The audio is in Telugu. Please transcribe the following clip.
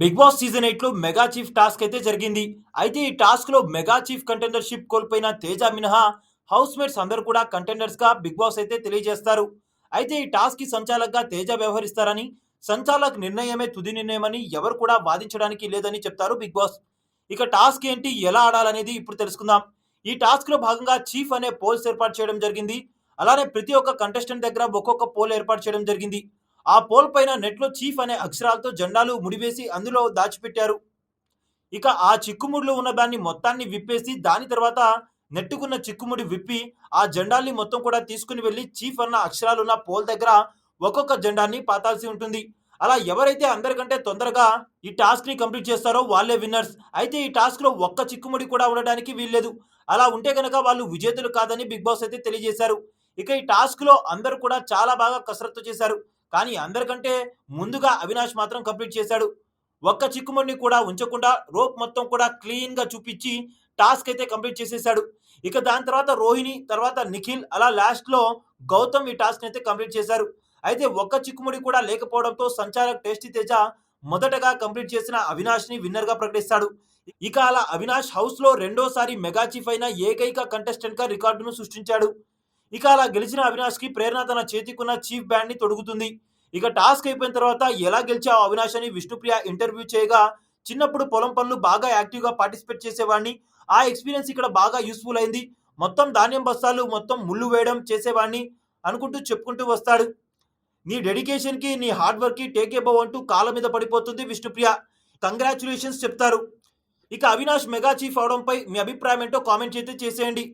బిగ్ బాస్ సీజన్ ఎయిట్లో మెగా చీఫ్ టాస్క్ అయితే జరిగింది. అయితే ఈ టాస్క్లో మెగా చీఫ్ కంటెండర్షిప్ కోల్పోయిన తేజ మినహా హౌస్ మేట్స్ అందరు కూడా కంటెండర్స్గా బిగ్ బాస్ అయితే తెలియజేస్తారు. అయితే ఈ టాస్క్కి సంచాలకుగా తేజ వ్యవహరిస్తారని సంచాలక్ నిర్ణయమే తుది నిర్ణయమని ఎవరు కూడా వాదించడానికి లేదని చెప్తారు బిగ్ బాస్. ఇక టాస్క్ ఏంటి ఎలా ఆడాలనేది ఇప్పుడు తెలుసుకుందాం. ఈ టాస్క్లో భాగంగా చీఫ్ అనే పోల్స్ ఏర్పాటు చేయడం జరిగింది. అలానే ప్రతి ఒక్క కంటెస్టెంట్ దగ్గర ఒక్కొక్క పోల్ ఏర్పాటు చేయడం జరిగింది. ఆ పోల్ పైన నెట్లో చీఫ్ అనే అక్షరాలతో జెండాలు ముడివేసి అందులో దాచిపెట్టారు. ఇక ఆ చిక్కుముడిలో ఉన్న దాన్ని మొత్తాన్ని విప్పేసి దాని తర్వాత నెట్టుకున్న చిక్కుముడి విప్పి ఆ జెండాల్ని మొత్తం కూడా తీసుకుని వెళ్ళి చీఫ్ అన్న అక్షరాలున్న పోల్ దగ్గర ఒక్కొక్క జెండాన్ని పాతాల్సి ఉంటుంది. అలా ఎవరైతే అందరికంటే తొందరగా ఈ టాస్క్ని కంప్లీట్ చేస్తారో వాళ్ళే విన్నర్స్. అయితే ఈ టాస్క్లో ఒక్క చిక్కుముడి కూడా ఉండడానికి వీల్లేదు. అలా ఉంటే కనుక వాళ్ళు విజేతలు కాదని బిగ్ బాస్ అయితే తెలియజేశారు. ఇక ఈ టాస్క్లో అందరూ కూడా చాలా బాగా కసరత్తు చేశారు. కానీ అందరికంటే ముందుగా అవినాష్ మాత్రం కంప్లీట్ చేశాడు. ఒక్క చిక్కుముడిని కూడా ఉంచకుండా రోప్ మొత్తం కూడా క్లీన్గా చూపించి టాస్క్ అయితే కంప్లీట్ చేసేసాడు ఇక దాని తర్వాత రోహిణి తర్వాత నిఖిల్ అలా లాస్ట్లో గౌతమ్ ఈ టాస్క్ అయితే కంప్లీట్ చేశారు. అయితే ఒక్క చిక్కుముడి కూడా లేకపోవడంతో సంచాలక్ టేస్టీ తేజ మొదటగా కంప్లీట్ చేసిన అవినాష్ని విన్నర్గా ప్రకటిస్తాడు. ఇక అలా అవినాష్ హౌస్లో రెండోసారి మెగా చీఫ్ అయిన ఏకైక కంటెస్టెంట్గా రికార్డును సృష్టించాడు. ఇక అలా గెలిచిన అవినాష్కి ప్రేరణ తన చేతికున్న చీఫ్ బ్యాండ్ని తొడుగుతుంది. ఇక టాస్క్ అయిపోయిన తర్వాత ఎలా గెలిచావు అవినాష్ అని విష్ణుప్రియ ఇంటర్వ్యూ చేయగా చిన్నప్పుడు పొలం పనులు బాగా యాక్టివ్గా పార్టిసిపేట్ చేసేవాడిని. ఆ ఎక్స్పీరియన్స్ ఇక్కడ బాగా యూస్ఫుల్ అయింది. మొత్తం ధాన్యం బస్తాలు మొత్తం ముళ్ళు వేయడం చేసేవాడిని అనుకుంటూ చెప్పుకుంటూ వస్తాడు. నీ డెడికేషన్కి నీ హార్డ్ వర్క్కి టేక్ ఎబో అంటూ కాళ్ళ మీద పడిపోతుంది విష్ణుప్రియ. కంగ్రాచులేషన్స్ చెప్తారు. ఇక అవినాష్ మెగా చీఫ్ అవడంపై మీ అభిప్రాయం ఏంటో కామెంట్ అయితే చేసేయండి.